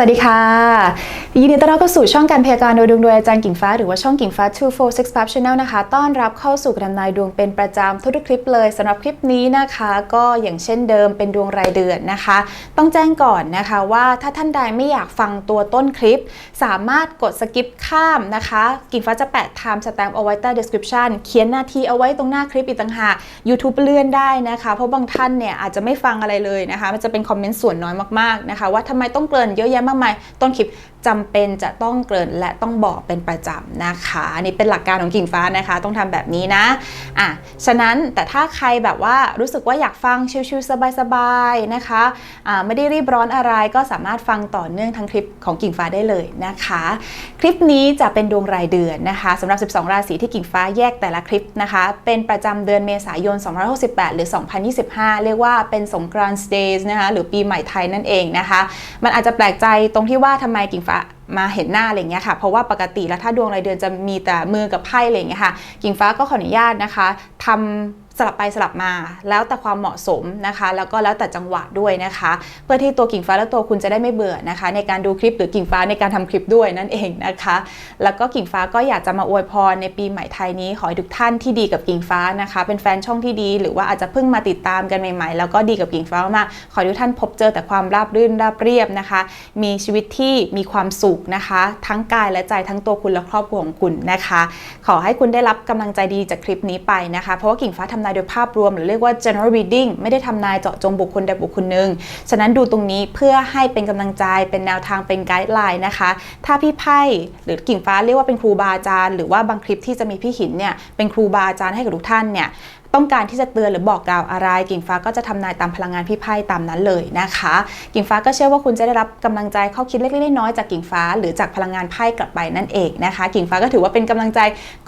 วัสดีค่ะ ยินดีต้อนรับเข้าสู่ช่องการพยากรณ์โดยดวงโดยอาจารย์กิ่งฟ้าหรือว่าช่องกิ่งฟ้า246 Pub Channel นะคะ ต้อนรับเข้าสู่การทำนายดวงเป็นประจำทุกๆคลิปเลยสำหรับคลิปนี้นะคะ ก็อย่างเช่นเดิมเป็นดวงรายเดือนนะคะ ต้องแจ้งก่อนนะคะว่าถ้าท่านใดไม่อยากฟังตัวต้นคลิป สามารถกดสกิปข้ามนะคะ กิ่งฟ้าจะแปะ time stamp เอาไว้ใต้ description เขียนนาทีเอาไว้ตรงหน้าคลิปอีกต่างหาก YouTube เลื่อนได้นะคะ เพราะบางท่านเนี่ยอาจจะไม่ฟังอะไรเลยนะคะ มันจะเป็นคอมเมนต์ส่วนน้อยมากๆนะคะ ว่าทำไมต้องเกริ่นเยอะแยะมากมายต้นคลิปจำเป็นจะต้องเกริ่นและต้องบอกเป็นประจำนะคะอันนี่เป็นหลักการของกิ่งฟ้านะคะ ต้องทำแบบนี้นะอะฉะนั้นแต่ถ้าใครแบบว่ารู้สึกว่าอยากฟังชิลๆสบายๆนะคะอ่าไม่ได้รีบร้อนอะไรก็สามารถฟังต่อเนื่องทั้งคลิปของกิ่งฟ้าได้เลยนะคะ คลิปนี้จะเป็นดวงรายเดือนนะคะสำหรับ 12 ราศีที่กิ่งฟ้าแยกแต่ละคลิปนะคะ เป็นประจำเดือนเมษายน 2568 หรือ 2025 เรียกว่าเป็นสงกรานต์เดย์นะคะหรือปีใหม่ไทยนั่นเองนะคะ มันอาจจะแปลกใจตรงที่ว่าทำไมกิ่งฟ้ามาเห็นหน้าอะไรอย่างเงี้ยค่ะ เพราะว่าปกติแล้วถ้าดวงรายเดือนจะมีแต่มือกับไพ่อะไรอย่างเงี้ยค่ะ กิ่งฟ้าก็ขออนุญาตนะคะทำ สลับไปสลับมาแล้วแต่ความเหมาะสมนะคะ แล้วก็แล้วแต่จังหวะด้วยนะคะ เพื่อที่ตัวกิ่งฟ้าและตัวคุณจะได้ไม่เบื่อนะคะ ในการดูคลิปหรือกิ่งฟ้าในการทำคลิปด้วยนั่นเองนะคะ แล้วก็กิ่งฟ้าก็อยากจะมาอวยพรในปีใหม่ไทยนี้ขอให้ทุกท่านที่ดีกับกิ่งฟ้านะคะ เป็นแฟนช่องที่ดี หรือว่าอาจจะเพิ่งมาติดตามกันใหม่ๆ แล้วก็ดีกับกิ่งฟ้ามากขอให้ทุกท่านพบเจอแต่ความราบรื่นราบเรียบนะคะ มีชีวิตที่มีความสุขนะคะ ทั้งกายและใจทั้งตัวคุณและครอบครัวของคุณนะคะ ขอให้คุณได้รับกำลังใจดีจากคลิปนี้ไปนะคะ เพราะว่ากิ่งฟ้าทำนายโดยภาพรวม หรือเรียกว่า general reading ไม่ได้ทำนายเจาะจงบุคคลใดบุคคลหนึ่ง ฉะนั้นดูตรงนี้เพื่อให้เป็นกำลังใจเป็นแนวทางเป็นไกด์ไลน์นะคะ ถ้าพี่ไพ่หรือกิ่งฟ้าเรียกว่าเป็นครูบาอาจารย์ หรือว่าบางคลิปที่จะมีพี่หินเนี่ยเป็นครูบาอาจารย์ให้กับทุกท่านเนี่ย ต้องการที่จะเตือนหรือบอกกล่าวอะไร กิ่งฟ้าก็จะทำนายตามพลังงานพี่ไพ่ตามนั้นเลยนะคะ กิ่งฟ้าก็เชื่อว่าคุณจะได้รับกำลังใจข้อคิดเล็กๆน้อยๆจากกิ่งฟ้า หรือจากพลังงานไพ่กลับไปนั่นเองนะคะ กิ่งฟ้าก็ถือว่าเป็นกำลังใจ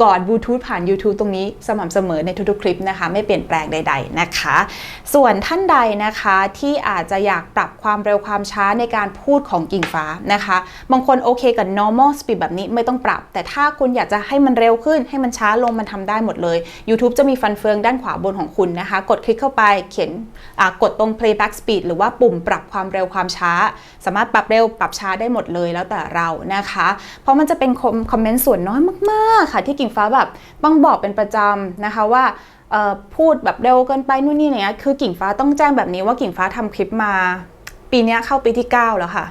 ก่อนบลูทูธผ่าน YouTube ตรงนี้สม่ำเสมอในทุกๆคลิปนะคะ ไม่เปลี่ยนแปลงใด ๆนะคะ ส่วนท่านใดนะคะที่อาจจะอยากปรับความเร็วความช้าในการพูดของกิ่งฟ้านะคะ บางคนโอเคกับ normal speed แบบนี้ไม่ต้องปรับ แต่ถ้าคุณอยากจะให้มันเร็วขึ้นให้มันช้าลงมันทำได้หมดเลย YouTube จะมีฟันเฟืองด้านขวาบนของคุณนะคะ กดคลิกเข้าไปเขียนกดตรง playback speed หรือว่าปุ่มปรับความเร็วความช้า สามารถปรับเร็วปรับช้าได้หมดเลยแล้วแต่เรานะคะ เพราะมันจะเป็นคอมเมนต์ส่วนน้อยมากๆค่ะ ที่กิ่งฟ้าแบบต้องบอกเป็นประจำนะคะว่าพูดแบบเร็วเกินไปนู่นนี่เนี่ยคือกิ่งฟ้าต้องแจ้งแบบนี้ว่ากิ่งฟ้าทำคลิปมา ปีนี้เข้าปีที่ 9 แล้วค่ะ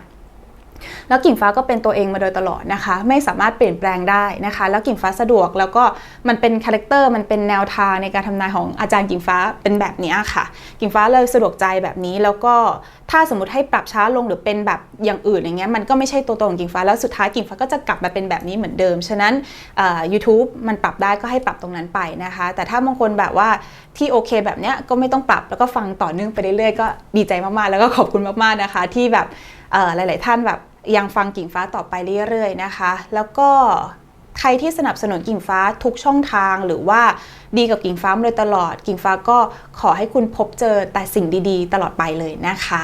แล้วกิ่งฟ้าก็เป็นตัวเองมาโดยตลอดนะคะ ไม่สามารถเปลี่ยนแปลงได้นะคะ แล้วกิ่งฟ้าสะดวกแล้วก็มันเป็นคาแรคเตอร์มันเป็นแนวทางในการทำนายของอาจารย์กิ่งฟ้าเป็นแบบนี้ค่ะ กิ่งฟ้าเลยสะดวกใจแบบนี้แล้วก็ถ้าสมมติให้ปรับช้าลงหรือเป็นแบบอย่างอื่นอย่างเงี้ยมันก็ไม่ใช่ตัวตนของกิ่งฟ้าแล้วสุดท้ายกิ่งฟ้าก็จะกลับมาเป็นแบบนี้เหมือนเดิม ฉะนั้น YouTube มันปรับได้ก็ให้ปรับตรงนั้นไปนะคะ แต่ถ้าบางคนแบบว่าที่โอเคแบบเนี้ยก็ไม่ต้องปรับแล้วก็ฟังต่อเนื่องไปเรื่อยๆก็ดีใจมากๆ แล้วก็ขอบคุณมากๆนะคะ ที่แบบหลาย ๆ ท่านแบบ ยังฟังกิ่งฟ้าต่อไปเรื่อยๆนะคะ แล้วก็ใครที่สนับสนุนกิ่งฟ้าทุกช่องทางหรือว่าดีกับกิ่งฟ้ามาโดยตลอด กิ่งฟ้าก็ขอให้คุณพบเจอแต่สิ่งดีๆ ตลอดไปเลยนะคะ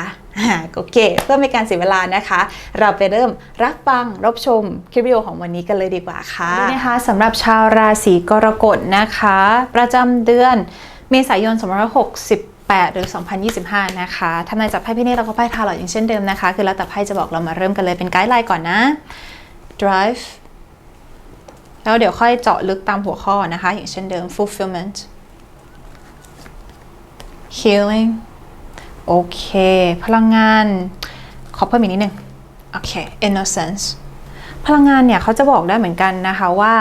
โอเค เพื่อไม่การเสียเวลานะคะ เราไปเริ่มรับฟังรับชมคลิปวิดีโอของวันนี้กันเลยดีกว่าค่ะนี่นะคะสำหรับชาวราศีกรกฎนะคะ ประจำเดือนเมษายน2560 8 หรือ 2025 นะคะทำนายจากไพ่พี่เนตเราก็ไพ่ทาร์ลอตอย่างเช่นเดิมนะคะ คือแล้วแต่ไพ่จะบอกเรามาเริ่มกันเลยเป็นไกด์ไลน์ก่อนนะ drive แล้วเดี๋ยวค่อยเจาะลึกตามหัวข้อนะคะ อย่างเช่นเดิม fulfillment healing โอเค พลังงาน ขอเพิ่มอีกนิดนึง โอเค innocence พลังงานเนี่ยเขาจะบอกได้เหมือนกันนะคะว่า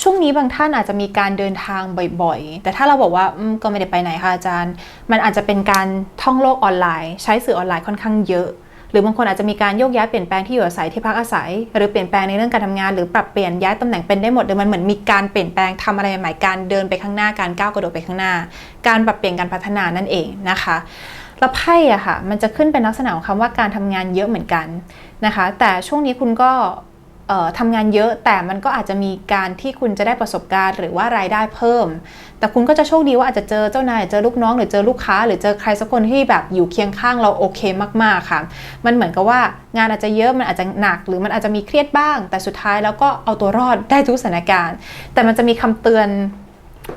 ช่วงนี้บางท่านอาจจะมีการเดินทางบ่อยๆ แต่ถ้าเราบอกว่าก็ไม่ได้ไปไหนค่ะอาจารย์ มันอาจจะเป็นการท่องโลกออนไลน์ ใช้สื่อออนไลน์ค่อนข้างเยอะ หรือบางคนอาจจะมีการโยกย้ายเปลี่ยนแปลงที่อยู่อาศัยที่พักอาศัย หรือเปลี่ยนแปลงในเรื่องการทำงาน หรือปรับเปลี่ยนย้ายตำแหน่งเป็นได้หมดเลยมันเหมือนมีการเปลี่ยนแปลงทำอะไรใหม่การเดินไปข้างหน้าการก้าวกระโดดไปข้างหน้า การปรับเปลี่ยนการพัฒนานั่นเองนะคะแล้วไพ่อะค่ะมันจะขึ้นเป็นลักษณะของคำว่าการทำงานเยอะเหมือนกันนะคะ แต่ช่วงนี้คุณก็ ทำงานเยอะแต่มันก็อาจจะมีการที่คุณจะได้ประสบการณ์ หรือว่ารายได้เพิ่ม แต่คุณก็จะโชคดีว่าอาจจะเจอเจ้านายเจอลูกน้องหรือเจอลูกค้า หรือเจอใครสักคนที่แบบอยู่เคียงข้างเราโอเคมากๆค่ะ มันเหมือนกับว่างานอาจจะเยอะมันอาจจะหนัก หรือมันอาจจะมีเครียดบ้าง แต่สุดท้ายแล้วก็เอาตัวรอดได้ทุกสถานการณ์ แต่มันจะมีคำเตือน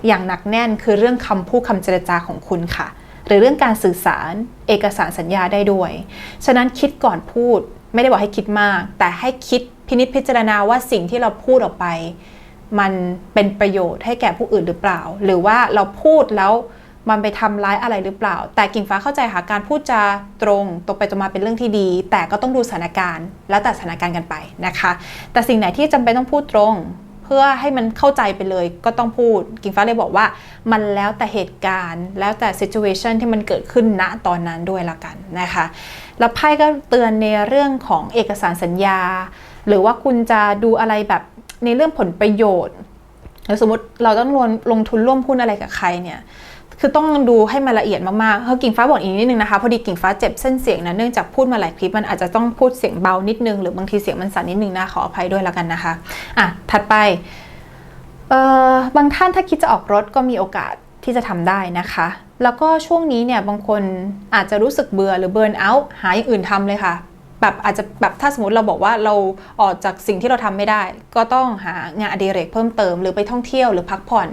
อย่างหนักแน่นคือเรื่องคำพูดคำเจรจาของคุณค่ะ หรือเรื่องการสื่อสารเอกสารสัญญาได้ด้วย ฉะนั้นคิดก่อนพูดไม่ได้บอกให้คิดมาก แต่ให้คิด พินิจพิจารณาว่าสิ่งที่เราพูดออกไป มันเป็นประโยชน์ให้แก่ผู้อื่นหรือเปล่า หรือว่าเราพูดแล้วมันไปทำร้ายอะไรหรือเปล่า แต่กิ่งฟ้าเข้าใจค่ะการพูดจาตรงตรงไปตรงมาเป็นเรื่องที่ดี แต่ก็ต้องดูสถานการณ์ แล้วแต่สถานการณ์กันไปนะคะ แต่สิ่งไหนที่จำเป็นต้องพูดตรง เพื่อให้มันเข้าใจไปเลยก็ต้องพูด กิ่งฟ้าเลยบอกว่า มันแล้วแต่เหตุการณ์ แล้วแต่ situation ที่มันเกิดขึ้นณตอนนั้นด้วยละกันนะคะ แล้วไพ่ก็เตือนในเรื่องของเอกสารสัญญา หรือว่าคุณจะดูอะไรแบบในเรื่องผลประโยชน์หรือสมมติเราต้องลงลงทุนร่วมหุ้นอะไรกับใครเนี่ยคือต้องดูให้มันละเอียดมากๆเฮากิ่งฟ้าบอกอีกนิดนึงนะคะพอดีกิ่งฟ้าเจ็บเส้นเสียงนะเนื่องจากพูดมาหลายคลิปมันอาจจะต้องพูดเสียงเบานิดนึงหรือบางทีเสียงมันสั่นนิดนึงนะขออภัยด้วยแล้วกันนะคะอะถัดไปเอ่อบางท่านถ้าคิดจะออกรถก็มีโอกาสที่จะทำได้นะคะ แล้วก็ช่วงนี้เนี่ยบางคนอาจจะรู้สึกเบื่อหรือเบิร์นเอาท์หาอย่างอื่นทำเลยค่ะ แบบอาจจะแบบถ้าสมมติเราบอกว่าเราออกจากสิ่งที่เราทำไม่ได้ ก็ต้องหางานอดิเรกเพิ่มเติมหรือไปท่องเที่ยวหรือพักผ่อน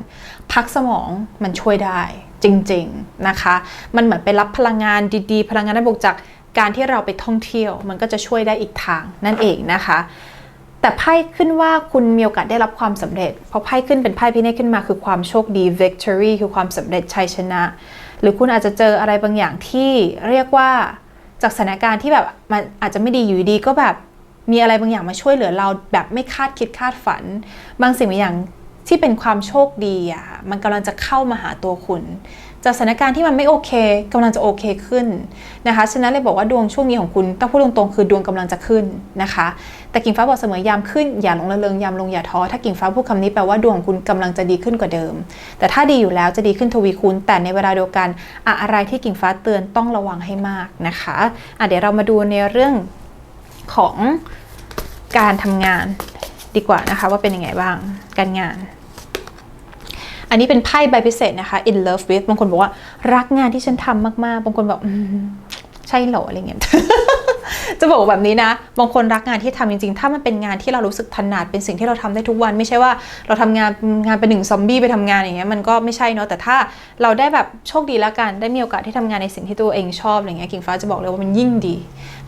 พักสมองมันช่วยได้จริง ๆนะคะ มันเหมือนไปรับพลังงานดีๆ พลังงานได้านบวกจากการที่เราไปท่องเที่ยว มันก็จะช่วยได้อีกทางนั่นเองนะคะ แต่ไพ่ขึ้นว่าคุณมีโอกาสได้รับความสำเร็จเพราะไพ่ขึ้นเป็นไพ่พิเนตขึ้นมาคือความโชคดี victory คือความสำเร็จชัยชนะ หรือคุณอาจจะเจออะไรบางอย่างที่เรียกว่า จากสถานการณ์ที่แบบมันอาจจะไม่ดีอยู่ดีก็แบบมีอะไรบางอย่างมาช่วยเหลือเราแบบไม่คาดคิดคาดฝัน บางสิ่งบางอย่าง ที่เป็นความโชคดีอะมันกำลังจะเข้ามาหาตัวคุณ จากสถานการณ์ที่มันไม่โอเคกำลังจะโอเคขึ้นนะคะฉะนั้นเลยบอกว่าดวงช่วงนี้ของคุณต้องพูดตรงๆคือดวงกำลังจะขึ้นนะคะ แต่กิ่งฟ้าบอกเสมอยามขึ้นอย่าลงระเริงยามลงอย่าท้อถ้ากิ่งฟ้าพูดคำนี้แปลว่าดวงของคุณกำลังจะดีขึ้นกว่าเดิม แต่ถ้าดีอยู่แล้วจะดีขึ้นทวีคูณแต่ในเวลาเดียวกันอะอะไรที่กิ่งฟ้าเตือนต้องระวังให้มากนะคะอะเดี๋ยวเรามาดูในเรื่องของการทำงาน ดีกว่านะคะว่าเป็นยังไงบ้างการงาน อันนี้เป็นไพ่ใบพิเศษนะคะ in love with บางคนบอกว่ารักงานที่ฉันทำมากๆ บางคนบอกอใช่เหรออะไรเงี้ยจะบอกแบบนี้นะ บางคนรักงานที่ทำจริงๆ ถ้ามันเป็นงานที่เรารู้สึกถนัด เป็นสิ่งที่เราทำได้ทุกวัน ไม่ใช่ว่าเราทำงานงานเป็นหนึ่งซอมบี้ไปทำงานอย่างเงี้ยมันก็ไม่ใช่เนาะ แต่ถ้าเราได้แบบโชคดีแล้วกัน ได้มีโอกาสที่ทำงานในสิ่งที่ตัวเองชอบอะไรเงี้ยกิ่งฟ้าจะบอกเลยว่ามันยิ่งดี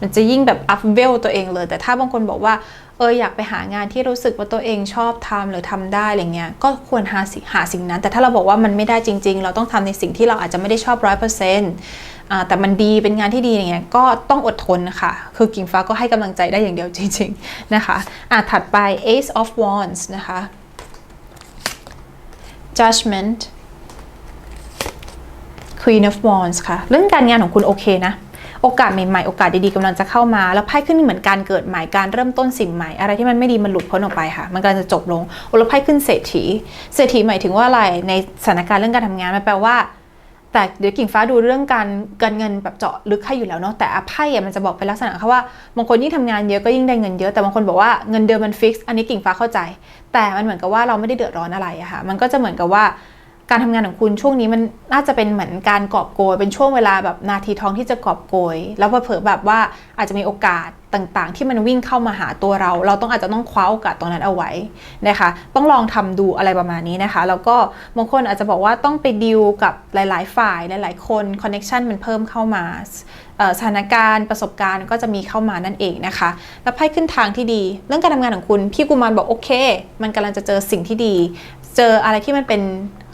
มันจะยิ่งแบบอัพเวลตัวเองเลย แต่ถ้าบางคนบอกว่า เอออยากไปหางานที่รู้สึกว่าตัวเองชอบทำหรือทำได้อะไรเงี้ยก็ควรหาสิหาสิ่งนั้น แต่ถ้าเราบอกว่ามันไม่ได้จริง ๆ เราต้องทำในสิ่งที่เราอาจจะไม่ได้ชอบร้อยเปอร์เซ็นต์แต่มันดีเป็นงานที่ดีอย่างเงี้ยก็ต้องอดทนนะคะคือกิ่งฟ้าก็ให้กำลังใจได้อย่างเดียวจริง ๆ นะคะอะถัดไป Ace of Wands นะคะ Judgment Queen of Wands ค่ะ เรื่องการงานของคุณโอเคนะ โอกาสใหม่ๆ โอกาสดีๆกำลังจะเข้ามา แล้วไพ่ขึ้นเหมือนการเกิดใหม่การเริ่มต้นสิ่งใหม่ อะไรที่มันไม่ดีมันหลุดพ้นออกไปค่ะ มันกำลังจะจบลงโอ้แล้วไพ่ขึ้นเศรษฐี เศรษฐีหมายถึงว่าอะไรในสถานการณ์เรื่องการทำงานมันแปลว่า แต่เดี๋ยวกิ่งฟ้าดูเรื่องการการเงินแบบเจาะลึกให้อยู่แล้วเนาะแต่ไพ่มันจะบอกเป็นลักษณะค่ะว่าบางคนยิ่งทำงานเยอะก็ยิ่งได้เงินเยอะแต่บางคนบอกว่าเงินเดือนมันฟิกซ์อันนี้กิ่งฟ้าเข้าใจ แต่มันเหมือนกับว่าเราไม่ได้เดือดร้อนอะไรอะค่ะมันก็จะเหมือนกับว่า การทำงานของคุณช่วงนี้มันน่าจะเป็นเหมือนการกอบโกยเป็นช่วงเวลาแบบนาทีทองที่จะกอบโกย แล้วเผลอแบบว่าอาจจะมีโอกาสต่างๆ ที่มันวิ่งเข้ามาหาตัวเรา เราต้องอาจจะต้องคว้าโอกาสตรงนั้นเอาไว้นะคะ ต้องลองทำดูอะไรประมาณนี้นะคะ แล้วก็บางคนอาจจะบอกว่าต้องไปดิวกับหลาย ๆ ฝ่ายหลายๆ คนคอนเน็ชันมันเพิ่มเข้ามาสถานการณ์ประสบการณ์ก็จะมีเข้ามานั่นเองนะคะ แล้วไพ่ขึ้นทางที่ดี เรื่องการทำงานของคุณพี่กุมารบอกโอเค มันกำลังจะเจอสิ่งที่ดี เจออะไรที่มันเป็น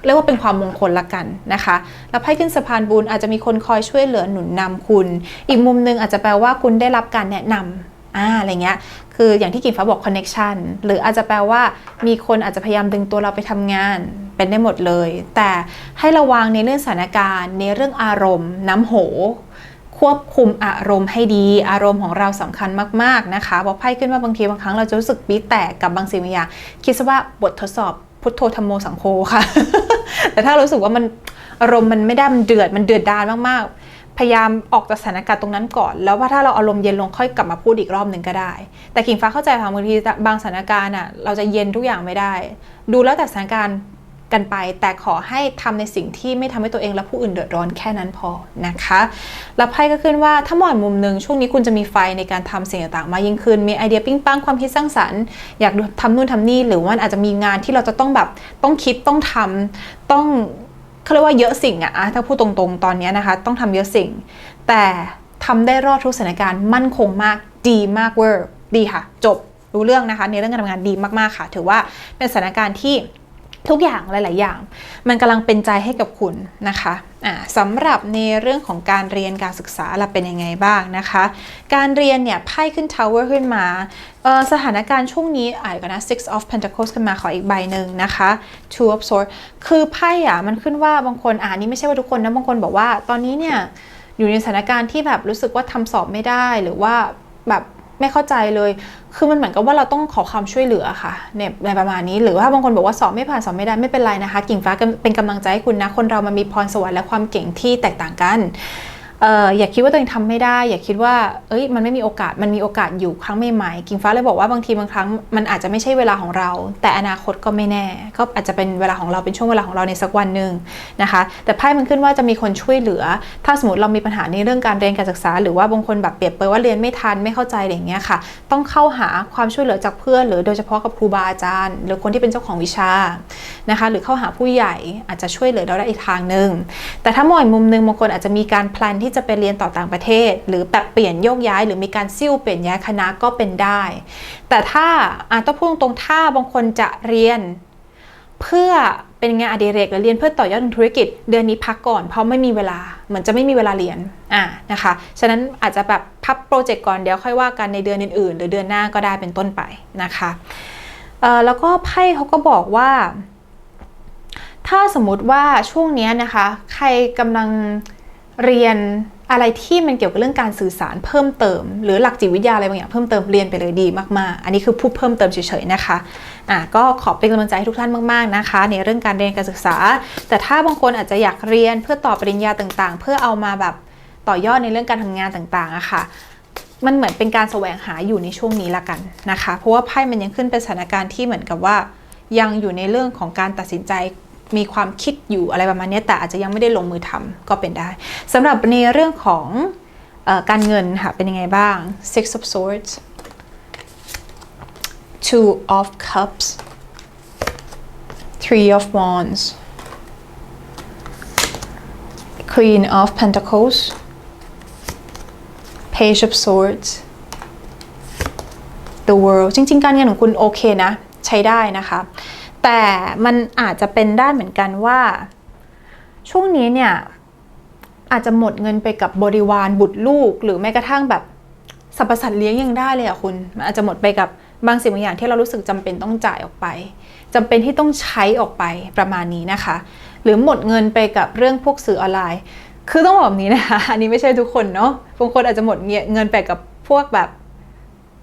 เรียกว่าเป็นความมงคลละกันนะคะ แล้วไพ่ขึ้นสะพานบุญอาจจะมีคนคอยช่วยเหลือหนุนนำคุณ อีกมุมหนึงอาจจะแปลว่าคุณได้รับการแนะนำอ่าอะไรเงี้ยคืออย่างที่กิ่งฟ้าบอกคอนเน็ชันหรืออาจจะแปลว่ามีคนอาจจะพยายามดึงตัวเราไปทำงานเป็นได้หมดเลย แต่ให้ระวังในเรื่องสถานการณ์ ในเรื่องอารมณ์ น้ำโห ควบคุมอารมณ์ให้ดี อารมณ์ของเราสำคัญมากๆนะคะบอกไพ่ขึ้นว่าบางทีบางครั้งเราจะรู้สึกปี๊แตกกับบางสิ่งบางอย่างคิดซะว่าบททดสอบพุทโธธรรมโมสังโฆค่ะ แต่ถ้ารู้สึกว่ามันอารมณ์มันไม่ได้มันเดือดมันเดือดดานมากๆ พยายามออกจากสถานการณ์ตรงนั้นก่อน แล้วว่าถ้าเราอารมณ์เย็นลงค่อยกลับมาพูดอีกรอบหนึ่งก็ได้ แต่กิ่งฟ้าเข้าใจค่ะบางทีบางสถานการณ์อะเราจะเย็นทุกอย่างไม่ได้ ดูแล้วแต่สถานการณ์ กันไป แต่ขอให้ทำในสิ่งที่ไม่ทำให้ตัวเองและผู้อื่นเดือดร้อนแค่นั้นพอนะคะแล้วไพ่ก็ขึ้นว่าถ้ามองมุมหนึ่งช่วงนี้คุณจะมีไฟในการทำสิ่งต่างๆ มายิ่งขึ้น มีไอเดียปิ้งปังความคิดสร้างสรรค์ อยากทำนู่นทำนี่หรือว่าอาจจะมีงานที่เราจะต้องแบบต้องคิดต้องทำต้องเขาเรียกว่าเยอะสิ่งอะถ้าพูดตรงๆ ตอนนี้นะคะ ต้องทำเยอะสิ่ง แต่ทำได้รอดทุกสถานการณ์มั่นคงมากดีมากเวอร์ดีค่ะ จบรู้เรื่องนะคะในเรื่องการทำงานดีมากๆค่ะ ถือว่าเป็นสถานการณ์ที่ ทุกอย่างหลาย ๆ อย่าง มันกำลังเป็นใจให้กับคุณนะคะอ่าสำหรับในเรื่องของการเรียนการศึกษาเราเป็นยังไงบ้างนะคะ การเรียนเนี่ยไพ่ขึ้น Tower ขึ้นมาสถานการณ์ช่วงนี้อ่านก่อนนะ Six of Pentacles ขึ้นมาขออีกใบหนึ่งนะคะ Two of Swords คือไพ่อะมันขึ้นว่าบางคนอ่านนี้ไม่ใช่ว่าทุกคนนะบางคนบอกว่าตอนนี้เนี่ยอยู่ในสถานการณ์ที่แบบรู้สึกว่าทำสอบไม่ได้หรือว่าแบบ ไม่เข้าใจเลย คือมันเหมือนกับว่าเราต้องขอความช่วยเหลือค่ะเนี่ยในประมาณนี้ หรือว่าบางคนบอกว่าสอบไม่ผ่านสอบไม่ได้ไม่เป็นไรนะคะ กิ่งฟ้าเป็นกำลังใจให้คุณนะ คนเรามันมีพรสวรรค์และความเก่งที่แตกต่างกัน อ่ออย่าคิดว่าตัวเองทำไม่ได้ อย่าคิดว่า เอ้ย มันไม่มีโอกาส มันมีโอกาสอยู่ครั้งใหม่ๆกิ่งฟ้าเลยบอกว่าบางทีบางครั้งมันอาจจะไม่ใช่เวลาของเรา แต่อนาคตก็ไม่แน่ ก็อาจจะเป็นเวลาของเราเป็นช่วงเวลาของเราในสักวันหนึ่งนะคะ แต่ไพ่มันขึ้นว่าจะมีคนช่วยเหลือ ถ้าสมมติเรามีปัญหาในเรื่องการเรียนการศึกษา หรือว่าบางคนแบบเปรียบเปยว่าเรียนไม่ทันไม่เข้าใจอะไรอย่างเงี้ยค่ะ ต้องเข้าหาความช่วยเหลือจากเพื่อน หรือโดยเฉพาะกับครูบาอาจารย์ หรือคนที่เป็นเจ้าของวิชานะคะ หรือเข้าหาผู้ใหญ่อาจจะช่วยเหลือเราได้อีกทางหนึ่งแต่ถ้ามองอีกมุมหนึงบางคนอาจจะมีการแพลนที่จะไปเรียนต่อต่างประเทศ หรือแบบเปลี่ยนโยกย้าย หรือมีการซิ่วเปลี่ยนย้ายคณะก็เป็นได้ แต่ถ้าอะต้องพูดตรงๆถ้าบางคนจะเรียนเพื่อเป็นงานอดิเรกหรือเรียนเพื่อต่อยอดธุรกิจ เดือนนี้พักก่อนเพราะไม่มีเวลาเหมือนจะไม่มีเวลาเรียนอะนะคะฉะนั้นอาจจะแบบพับโปรเจกต์ก่อนเดี๋ยวค่อยว่ากันในเดือนอื่นๆ หรือเดือนหน้าก็ได้เป็นต้นไปนะคะแล้วก็ไพ่เขาก็บอกว่า ถ้าสมมติว่าช่วงนี้นะคะ ใครกำลัง เรียนอะไรที่มันเกี่ยวกับเรื่องการสื่อสารเพิ่มเติม หรือหลักจิตวิทยาอะไรบางอย่างเพิ่มเติมเรียนไปเลยดีมากๆ อันนี้คือพูดเพิ่มเติมเฉยๆนะคะอะก็ขอเป็นกำลังใจให้ทุกท่านมากๆนะคะ ในเรื่องการเรียนการศึกษา แต่ถ้าบางคนอาจจะอยากเรียนเพื่อต่อปริญญาต่างๆ เพื่อเอามาแบบต่อยอดในเรื่องการทำงานต่างๆอะค่ะมันเหมือนเป็นการแสวงหาอยู่ในช่วงนี้ละกันนะคะ เพราะว่าไพ่มันยังขึ้นเป็นสถานการณ์ที่เหมือนกับว่า ยังอยู่ในเรื่องของการตัดสินใจ มีความคิดอยู่อะไรประมาณนี้แต่อาจจะยังไม่ได้ลงมือทำก็เป็นได้สำหรับในเรื่องของอการเงินค่ะเป็นยังไงบ้าง Six of Swords Two of Cups Three of Wands Queen of Pentacles Page of Swords The World จริง ๆ การเงินของคุณโอเคนะ ใช้ได้นะคะ แต่มันอาจจะเป็นด้านเหมือนกันว่า ช่วงนี้เนี่ยอาจจะหมดเงินไปกับบริวารบุตรลูก หรือแม้กระทั่งแบบสรรพสัตว์เลี้ยงยังได้เลยอะคุณมันอาจจะหมดไปกับบางสิ่งบางอย่างที่เรารู้สึกจำเป็นต้องจ่ายออกไปจำเป็นที่ต้องใช้ออกไปประมาณนี้นะคะ หรือหมดเงินไปกับเรื่องพวกสื่อออนไลน์ คือต้องบอกแบบนี้นะคะอันนี้ไม่ใช่ทุกคนเนาะบางคนอาจจะหมดเงินไปกับพวกแบบ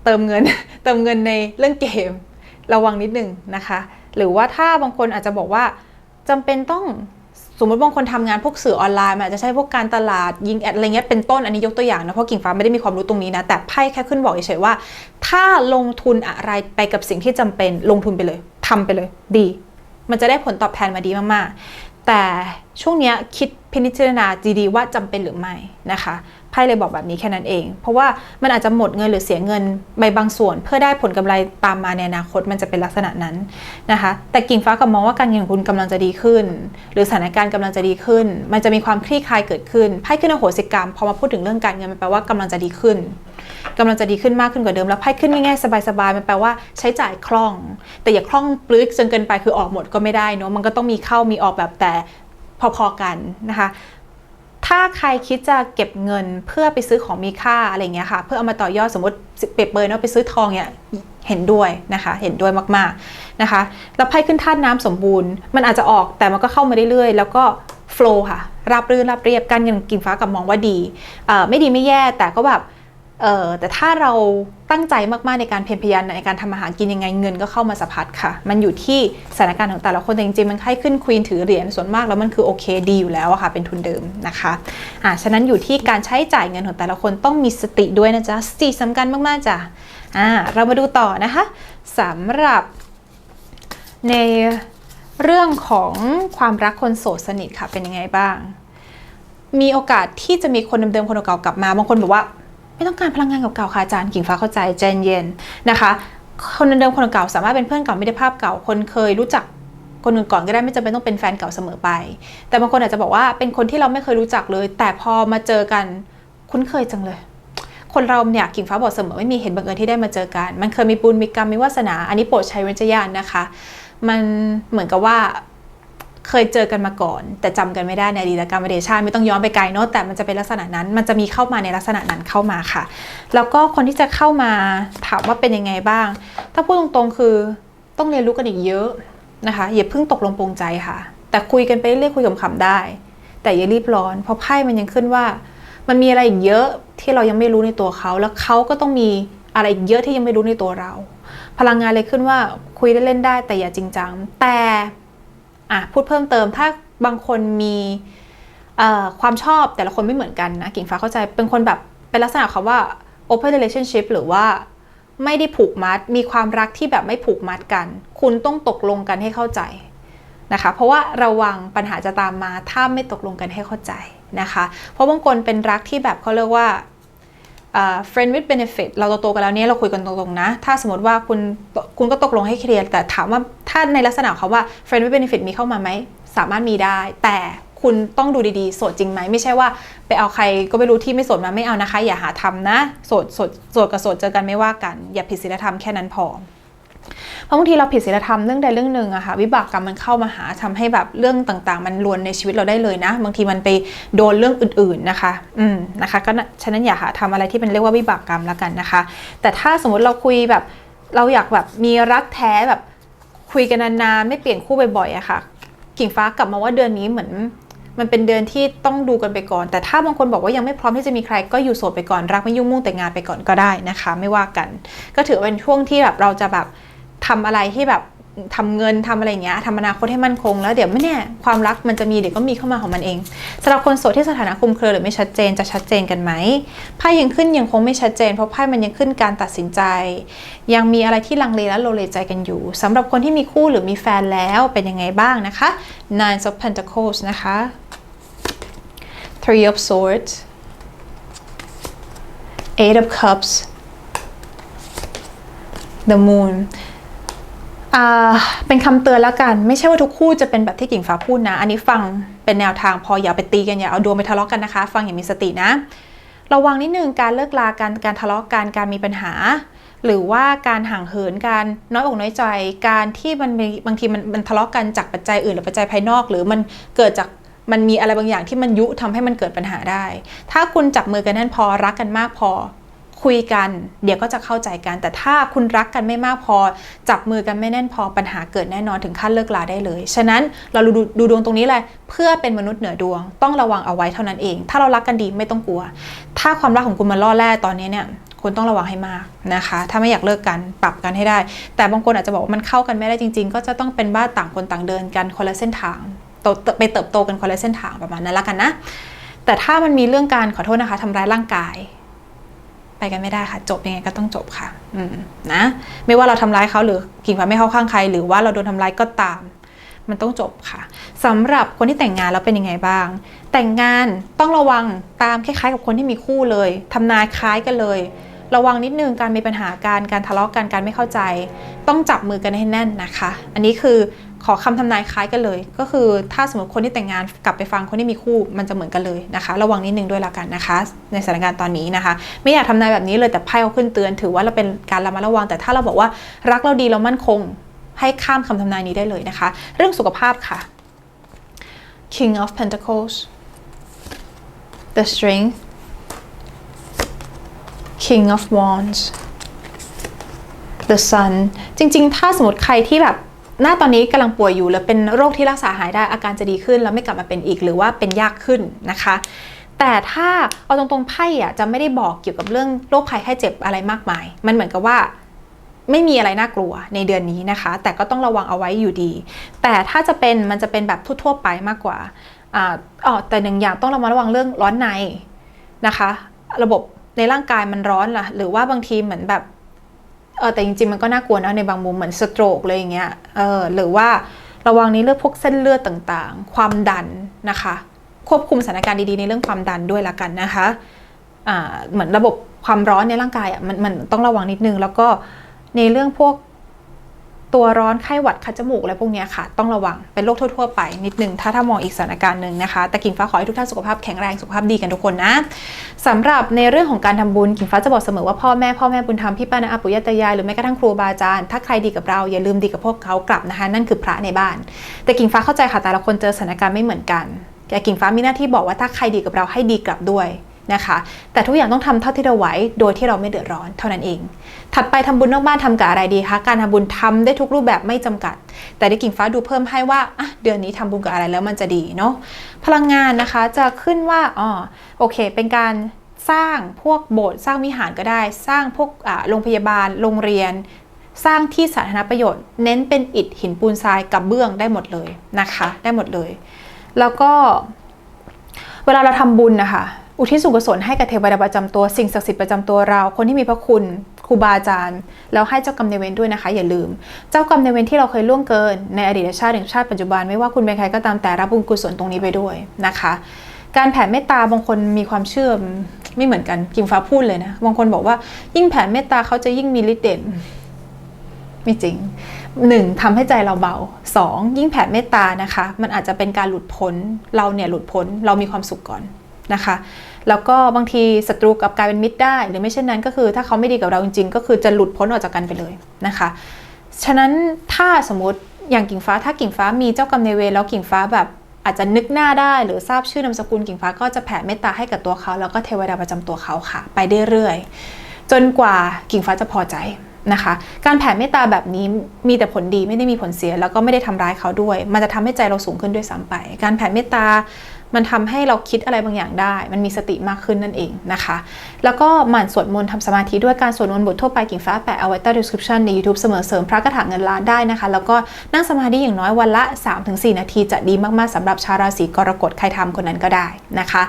เติมเงิน เติมเงินในเรื่องเกม ระวังนิดนึงนะคะ หรือว่าถ้าบางคนอาจจะบอกว่าจำเป็นต้องสมมติบางคนทำงานพวกสื่อออนไลน์มันอาจจะใช้พวกการตลาดยิงแอดอะไรเงี้ยเป็นต้นอันนี้ยกตัวอย่างนะเพราะกิ่งฟ้าไม่ได้มีความรู้ตรงนี้นะ แต่ไพ่แค่ขึ้นบอกเฉยๆว่า ถ้าลงทุนอะไรไปกับสิ่งที่จำเป็นลงทุนไปเลยทำไปเลยดี มันจะได้ผลตอบแทนมาดีมากๆ แต่ช่วงเนี้ยคิดพิจารณาดีๆว่าจำเป็นหรือไม่นะคะ พ่เลยบอกแบบนี้แค่นั้นเอง เพราะว่ามันอาจจะหมดเงินหรือเสียเงินใบบางส่วน เพื่อได้ผลกำไรตามมาในอนาคตมันจะเป็นลักษณะนั้นนะคะ แต่กิ่งฟ้ากับมองว่าการเงินของคุณกำลังจะดีขึ้น หรือสถานการณ์กำลังจะดีขึ้น มันจะมีความคลี่คลายเกิดขึ้นไพ่ขึ้นอโหสิกรรมพอมาพูดถึงเรื่องการเงินมันแปลว่ากำลังจะดีขึ้นกำลังจะดีขึ้นมากขึ้นกว่าเดิมแล้วไพ่ขึ้นง่ายๆสบายๆมันแปลว่าใช้จ่ายคล่อง แต่อย่าคล่องปลึกจนเกินไปคือออกหมดก็ไม่ได้เนาะมันก็ต้องมีเข้ามีออกแบบแต่พอๆกันนะคะ ถ้าใครคิดจะเก็บเงินเพื่อไปซื้อของมีค่าอะไรเงี้ยค่ะ เพื่อเอามาต่อยอดสมมติเปรียบเปรยเนาะไปซื้อทองเนี่ยเห็นด้วยนะคะ เห็นด้วยมากๆนะคะแล้วไพ่ขึ้นธาตุน้ำสมบูรณ์ มันอาจจะออกแต่มันก็เข้ามาเรื่อยๆ แล้วก็โฟล์ค่ะ ราบรื่นราบเรียบการเงินกิ่งฟ้ากับมองว่าดีไม่ดีไม่แย่แต่ก็แบบแต่ถ้าเรา ตั้งใจมากๆในการเพียรพยายามในการทำอาหารกินยังไงเงินก็เข้ามาสะพัดค่ะ มันอยู่ที่สถานการณ์ของแต่ละคนแต่จริงๆมันให้ขึ้นควีนถือเหรียญส่วนมากแล้วมันคือโอเคดีอยู่แล้วค่ะเป็นทุนเดิมนะคะอ่าฉะนั้นอยู่ที่การใช้จ่ายเงินของแต่ละคนต้องมีสติด้วยนะจ๊ะสติสำคัญมากๆจ้ะอ่าเรามาดูต่อนะคะสำหรับในเรื่องของความรักคนโสดสนิทค่ะเป็นยังไงบ้าง มีโอกาสที่จะมีคนเดิมๆคนเก่าๆกลับมาบางคนบอกว่า ไม่ต้องการพลังงานเก่าๆค่ะอาจารย์กิ่งฟ้าเข้าใจใจเย็นนะคะคนเดิมคนเก่าสามารถเป็นเพื่อนเก่าไม่ได้ภาพเก่า คนเคยรู้จักคนอื่นก่อนก็ได้ไม่จำเป็นต้องเป็นแฟนเก่าเสมอไป แต่บางคนอาจจะบอกว่าเป็นคนที่เราไม่เคยรู้จักเลย แต่พอมาเจอกันคุ้นเคยจังเลย คนเราเนี่ยกิ่งฟ้าบอกเสมอไม่มีเหตุบังเอิญที่ได้มาเจอกัน มันเคยมีบุญมีกรรมมีวาสนา อันนี้โปรดใช้วิจารณญาณนะคะ มันเหมือนกับว่า เคยเจอกันมาก่อน แต่จำกันไม่ได้ในอดีตกรรมอดีตชาไม่ต้องย้อนไปไกลเนอะแต่มันจะเป็นลักษณะนั้น มันจะมีเข้ามาในลักษณะนั้นเข้ามาค่ะ แล้วก็คนที่จะเข้ามาถามว่าเป็นยังไงบ้าง ถ้าพูดตรงๆคือต้องเรียนรู้กันอีกเยอะนะคะอย่าเพิ่งตกลงปรงใจค่ะ แต่คุยกันไปเรื่อยคุยขำๆได้ แต่อย่ารีบร้อน เพราะไพ่มันยังขึ้นว่า มันมีอะไรอีกเยอะที่เรายังไม่รู้ในตัวเขา แล้วเขาก็ต้องมีอะไรอีกเยอะที่ยังไม่รู้ในตัวเรา พลังงานเลยขึ้นว่าคุยได้เล่นได้ แต่อย่าจริงจังแต่ อะพูดเพิ่มเติมถ้าบางคนมีความชอบแต่ละคนไม่เหมือนกันนะกิ่งฟ้าเข้าใจเป็นคนแบบเป็นลักษณะคำว่า open relationship หรือว่าไม่ได้ผูกมัด มีความรักที่แบบไม่ผูกมัดกัน คุณต้องตกลงกันให้เข้าใจนะคะ เพราะว่าระวังปัญหาจะตามมาถ้าไม่ตกลงกันให้เข้าใจนะคะ เพราะบางคนเป็นรักที่แบบเขาเรียกว่า friend with benefit เราโตๆกันแล้วเนี่ยเราคุยกันตรงๆนะ ถ้าสมมติว่าคุณคุณก็ตกลงให้เคลียร์แต่ถามว่าถ้าในลักษณะเขาว่า friend with benefit มีเข้ามาไหม สามารถมีได้ แต่คุณต้องดูดีๆ โสดจริงไหม ไม่ใช่ว่าไปเอาใครก็ไม่รู้ที่ไม่โสดมาไม่เอานะคะ อย่าหาทำนะ โสดโสดโสดกับโสดเจอกันไม่ว่ากัน อย่าผิดศีลธรรมแค่นั้นพอ เพราะบางทีเราผิดศีลธรรมเรื่องใดเรื่องหนึ่งอะค่ะวิบากกรรมมันเข้ามาหาทำให้แบบเรื่องต่างๆ มันลวนในชีวิตเราได้เลยนะ บางทีมันไปโดนเรื่องอื่นๆนะคะ อืมนะคะก็ฉะนั้นอย่าหาทำอะไรที่เป็นเรียกว่าวิบากกรรมแล้วกันนะคะ แต่ถ้าสมมติเราคุยแบบเราอยากแบบมีรักแท้แบบคุยกันนานๆไม่เปลี่ยนคู่บ่อยๆอะค่ะ กิ่งฟ้ากลับมาว่าเดือนนี้เหมือนมันเป็นเดือนที่ต้องดูกันไปก่อน แต่ถ้าบางคนบอกว่ายังไม่พร้อมที่จะมีใครก็อยู่โสดไปก่อนรักไม่ยุ่งมุ่งแต่งงานไปก่อนก็ได้นะคะ ไม่ว่ากัน ก็ถือเป็นช่วงที่แบบเราจะแบบ ทำอะไรที่แบบทำเงินทำอะไรอย่างเงี้ยทำอนาคตให้มั่นคง แล้วเดี๋ยวไม่แน่ความรักมันจะมีเดี๋ยวก็มีเข้ามาของมันเองสำหรับคนโสดที่สถานะคลุมเครือหรือไม่ชัดเจนจะชัดเจนกันไหมไพ่ยังขึ้นยังคงไม่ชัดเจน เพราะไพ่มันยังขึ้นการตัดสินใจ ยังมีอะไรที่ลังเลและโลเลใจกันอยู่สำหรับคนที่มีคู่หรือมีแฟนแล้วเป็นยังไงบ้างนะคะ Nine of Pentacles นะคะ Three of Swords Eight of Cups The Moon เป็นคำเตือนแล้วกัน ไม่ใช่ว่าทุกคู่จะเป็นแบบที่กิ่งฟ้าพูดนะ อันนี้ฟังเป็นแนวทางพออย่าไปตีกันอย่าเอาดวงไปทะเลาะกันนะคะ ฟังอย่างมีสตินะ ระวังนิดนึงการเลิกลาการการทะเลาะกันการมีปัญหา หรือว่าการห่างเหินการน้อยอกน้อยใจ การที่มันมบางทีมันมันทะเลาะกันจากปัจจัยอื่นหรือปัจจัยภายนอก หรือมันเกิดจากมันมีอะไรบางอย่างที่มันยุทำให้มันเกิดปัญหาได้ ถ้าคุณจับมือกันแน่นพอรักกันมากพอ คุยกัน เดี๋ยวก็จะเข้าใจกัน แต่ถ้าคุณรักกันไม่มากพอ จับมือกันไม่แน่นพอปัญหาเกิดแน่นอนถึงขั้นเลิกลาได้เลย ฉะนั้นเราดูดูดวงตรงนี้เลยเพื่อเป็นมนุษย์เหนือดวง ต้องระวังเอาไว้เท่านั้นเอง ถ้าเรารักกันดีไม่ต้องกลัว ถ้าความรักของคุณมันล่อแร่ตอนนี้เนี่ยคุณต้องระวังให้มากนะคะ ถ้าไม่อยากเลิกกันปรับกันให้ได้ แต่บางคนอาจจะบอกว่ามันเข้ากันไม่ได้จริง ๆ ก็จะต้องเป็นบ้านต่างคนต่างเดินกันคนละเส้นทางโตไปเติบโตกันคนละเส้นทางประมาณนั้นละกันนะแต่ถ้ามันมีเรื่องการขอโทษนะคะทำร้ายร่างกาย ไปกันไม่ได้ค่ะ จบยังไงก็ต้องจบค่ะอืมนะไม่ว่าเราทำร้ายเขาหรือกิ่งฟ้าไม่เข้าข้างใคร หรือว่าเราโดนทำร้ายก็ตาม มันต้องจบค่ะสำหรับคนที่แต่งงานแล้วเป็นยังไงบ้าง แต่งงานต้องระวังตามคล้ายๆกับคนที่มีคู่เลยทำนายคล้ายกันเลย ระวังนิดนึงการมีปัญหาการการทะเลาะกันการไม่เข้าใจ ต้องจับมือกันให้แน่นนะคะ อันนี้คือ ขอคำทำนายคล้ายกันเลย ก็คือถ้าสมมติคนที่แต่งงานกลับไปฟังคนที่มีคู่มันจะเหมือนกันเลยนะคะ ระวังนิดนึงด้วยละกันนะคะ ในสถานการณ์ตอนนี้นะคะ ไม่อยากทำนายแบบนี้เลยแต่ไพ่เขาขึ้นเตือน ถือว่าเราเป็นการระมัดระวัง แต่ถ้าเราบอกว่ารักเราดีเรามั่นคง ให้ข้ามคำทำนายนี้ได้เลยนะคะ เรื่องสุขภาพค่ะ King of Pentacles the Strength King of Wands the Sun จริง ๆ ถ้าสมมติใครที่แบบ หน้าตอนนี้กำลังป่วยอยู่หรือเป็นโรคที่รักษาหายได้อาการจะดีขึ้น แล้วไม่กลับมาเป็นอีกหรือว่าเป็นยากขึ้นนะคะ แต่ถ้าเอาตรงๆไพ่อะจะไม่ได้บอกเกี่ยวกับเรื่องโรคภัยไข้เจ็บอะไรมากมาย มันเหมือนกับว่าไม่มีอะไรน่ากลัวในเดือนนี้นะคะ แต่ก็ต้องระวังเอาไว้อยู่ดี แต่ถ้าจะเป็นมันจะเป็นแบบทั่วๆไปมากกว่าอ่าอ๋อแต่หนึ่งอย่างต้องระมัดระวังเรื่องร้อนในนะคะ ระบบในร่างกายมันร้อนล่ะ หรือว่าบางทีเหมือนแบบ เออแต่จริงๆมันก็น่ากลัวนะในบางมุมเหมือนสโตรกเลยอย่างเงี้ยเออหรือว่าระวังในเรื่องพวกเส้นเลือดต่างๆ ความดันนะคะ ควบคุมสถานการณ์ดีๆในเรื่องความดันด้วยละกันนะคะอ่าเหมือนระบบความร้อนในร่างกายอะมันมันต้องระวังนิดนึง แล้วก็ในเรื่องพวก ตัวร้อนไข้หวัดคัดจมูกอะไรพวกนี้ค่ะ ต้องระวังเป็นโรคทั่ว ๆ ไปนิดนึง ถ้าถ้ามองอีกสถานการณ์หนึ่งนะคะ แต่กิ่งฟ้าขอให้ทุกท่านสุขภาพแข็งแรงสุขภาพดีกันทุกคนนะสำหรับในเรื่องของการทำบุญกิ่งฟ้าจะบอกเสมอว่าพ่อแม่พ่อแม่บุญธรรมพี่ป้านาอาปุยตายายหรือแม้กระทั่งครูบาอาจารย์ถ้าใครดีกับเราอย่าลืมดีกับพวกเขากลับนะคะ นั่นคือพระในบ้าน แต่กิ่งฟ้าเข้าใจค่ะแต่ละคนเจอสถานการณ์ไม่เหมือนกันแต่กิ่งฟ้ามีหน้าที่บอกว่าถ้าใครดีกับเราให้ดีกลับด้วย นะคะ แต่ทุกอย่างต้องทำเท่าที่เราไหวโดยที่เราไม่เดือดร้อนเท่านั้นเอง ถัดไปทำบุญนอกบ้านทำกับอะไรดีคะการทำบุญทำได้ทุกรูปแบบไม่จำกัด แต่ได้กิ่งฟ้าดูเพิ่มให้ว่าอะเดือนนี้ทำบุญกับอะไรแล้วมันจะดีเนาะพลังงานนะคะจะขึ้นว่าอ๋อโอเค เป็นการสร้างพวกโบสถ์สร้างวิหารก็ได้ สร้างพวกโรงพยาบาลโรงเรียน สร้างที่สาธารณประโยชน์ เน้นเป็นอิฐหินปูนทรายกับเบื้องได้หมดเลยนะคะ ได้หมดเลย แล้วก็เวลาเราทำบุญนะคะ อุทิศส่วนกุศลให้กับเทวดาประจำตัวสิ่งศักดิ์สิทธิ์ประจำตัวเรา คนที่มีพระคุณครูบาอาจารย์แล้วให้เจ้ากรรมนายเวรด้วยนะคะ อย่าลืม เจ้ากรรมนายเวรที่เราเคยล่วงเกิน ในอดีตชาติถึงชาติปัจจุบันไม่ว่าคุณเป็นใครก็ตามแต่รับบุญกุศลตรงนี้ไปด้วยนะคะ การแผ่เมตตาบางคนมีความเชื่อไม่เหมือนกันกิงฟ้าพูดเลยนะบางคนบอกว่ายิ่งแผ่เมตตาเขาจะยิ่งมีฤทธิ์เด่นไม่จริงหนึ่งทำให้ใจเราเบาสองยิ่งแผ่เมตตานะคะ มันอาจจะเป็นการหลุดพ้นเราเนี่ยหลุดพ้นเรามีความสุขก่อน นะคะ แล้วก็บางทีศัตรูกับกลายเป็นมิตรได้ หรือไม่เช่นนั้นก็คือ ถ้าเขาไม่ดีกับเราจริง ๆ ก็คือจะหลุดพ้นออกจากกันไปเลยนะคะ ฉะนั้นถ้าสมมติอย่างกิ่งฟ้าถ้ากิ่งฟ้ามีเจ้ากรรมนายเวรแล้วกิ่งฟ้าแบบอาจจะนึกหน้าได้หรือทราบชื่อนามสกุลกิ่งฟ้าก็จะแผ่เมตตาให้กับตัวเขา แล้วก็เทวดาประจำตัวเขาค่ะ ไปเรื่อยๆจนกว่ากิ่งฟ้าจะพอใจนะคะ การแผ่เมตตาแบบนี้มีแต่ผลดีไม่ได้มีผลเสีย แล้วก็ไม่ได้ทำร้ายเขาด้วย มันจะทำให้ใจเราสูงขึ้นด้วยซ้ำไป การแผ่เมตตา มันทำให้เราคิดอะไรบางอย่างได้ มันมีสติมากขึ้นนั่นเองนะคะ แล้วก็หมั่นสวดมนต์ทำสมาธิด้วยการสวดมนต์บททั่วไปกิ่งฟ้าแปะเอาไว้ใต้ description ใน YouTube เสมอเสริมพระกระถางเงินล้านได้นะคะ แล้วก็นั่งสมาธิอย่างน้อยวันละ 3-4 นาทีจะดีมากๆสำหรับชาวราศีกรกฎใครทำคนนั้นก็ได้นะคะ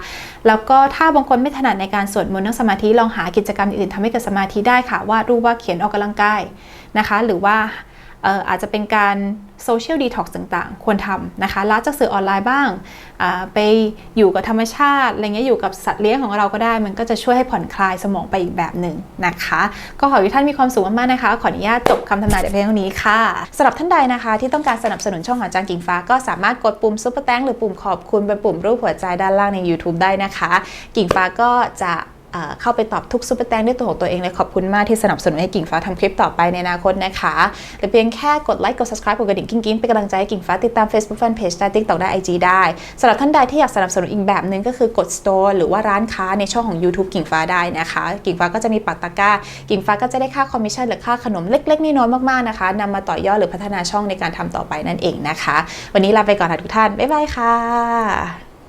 แล้วก็ถ้าบางคนไม่ถนัดในการสวดมนต์นั่งสมาธิลองหากิจกรรมอื่นๆทำให้เกิดสมาธิได้ค่ะวาดรูปว่าดเขียนออกกำลังกายนะคะ หรือว่าอาจจะเป็นการ โซเชียลดีท็อกซ์ต่างๆ ควรทำนะคะละจากสื่อออนไลน์บ้างไปอยู่กับธรรมชาติอะไรเงี้ยอยู่กับสัตว์เลี้ยงของเราก็ได้ มันก็จะช่วยให้ผ่อนคลายสมองไปอีกแบบหนึ่งนะคะ ก็ขอให้ท่านมีความสุขมากๆนะคะ ขออนุญาตจบคำทำนายแต่เพียงเท่านี้ค่ะสำหรับท่านใดนะคะ ที่ต้องการสนับสนุนช่องของจางกิ่งฟ้า ก็สามารถกดปุ่มซุปเปอร์แตงหรือปุ่มขอบคุณเป็นปุ่มรูปหัวใจด้านล่างใน YouTube ได้นะคะ กิ่งฟ้าก็จะ เข้าไปตอบทุกซุปเปอร์แตงด้วยตัวของตัวเองเลยขอบคุณมากที่สนับสนุนให้กิ่งฟ้าทำคลิปต่อไปในอนาคตนะคะแต่เพียงแค่กดไลค์กด subscribe กดกระดิ่งกิ้งๆเป็นกำลังใจให้กิ่งฟ้าติดตาม Facebook Fanpage ได้ TikTok ได้ IG ได้สำหรับท่านใดที่อยากสนับสนุนอีกแบบหนึ่งก็คือกด store หรือว่าร้านค้าในช่องของ YouTube กิ่งฟ้าได้นะคะ กิ่งฟ้าก็จะมีปักตะกร้า กิ่งฟ้าก็จะได้ค่าคอมมิชชั่นหรือค่าขนมเล็กๆน้อยๆมากๆนะคะนำมาต่อยอดหรือพัฒนาช่องในการทำต่อไปนั่นเองนะคะ วันนี้ลาไปก่อนค่ะทุกท่านบ๊ายบายค่ะ